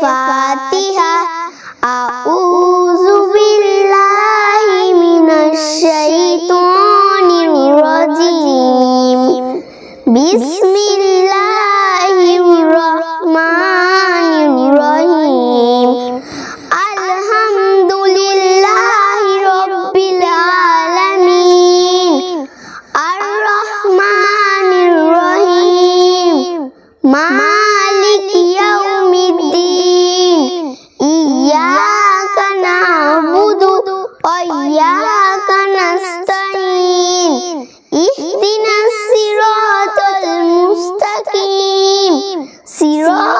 ফাতিহা আউযু বিল্লাহি মিনাশ শাইতানির রাজিম বিসমিল্লাহ